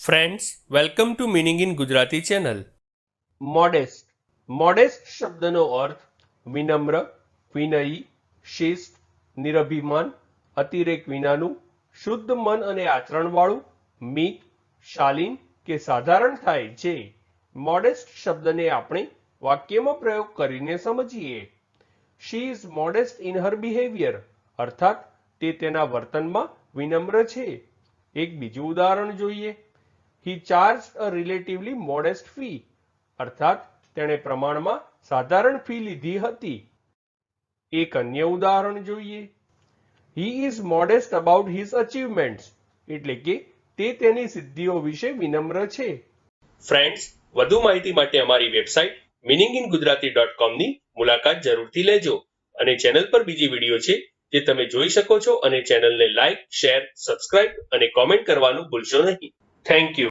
Friends welcome to meaning in Gujarati channel modest modest શબ્દનો અર્થ વિનમ્ર વિનયી શિસ્ત નિરભિમાન અતિરેક વિનાનું શુદ્ધ મન અને આચરણવાળું મિત શાલીન કે સાધારણ થાય છે મોડેસ્ટ શબ્દને આપણે વાક્યમાં પ્રયોગ કરીને સમજીએ she is modest in her behaviour અર્થાત તે તેના વર્તનમાં વિનમ્ર છે એક બીજું ઉદાહરણ જોઈએ he charge a relatively modest fee અર્થાત, તેણે પ્રમાણમાં સાધારણ ફી લીધી હતી. એક અન્ય ઉદાહરણ જોઈએ. He is modest about his achievements એટલે કે તે તેની સિદ્ધિઓ વિશે વિનમ્ર છે. ફ્રેન્ડ્સ વધુ માહિતી માટે અમારી website meaning in Gujarati dot કોમની મુલાકાત જરૂરથી લેજો અને ચેનલ પર બીજી વીડિયો છે જે તમે જોઈ શકો છો અને ચેનલને લાઇક શેર સબસ્ક્રાઇબ અને કોમેન્ટ કરવાનું ભૂલશો નહીં. Thank you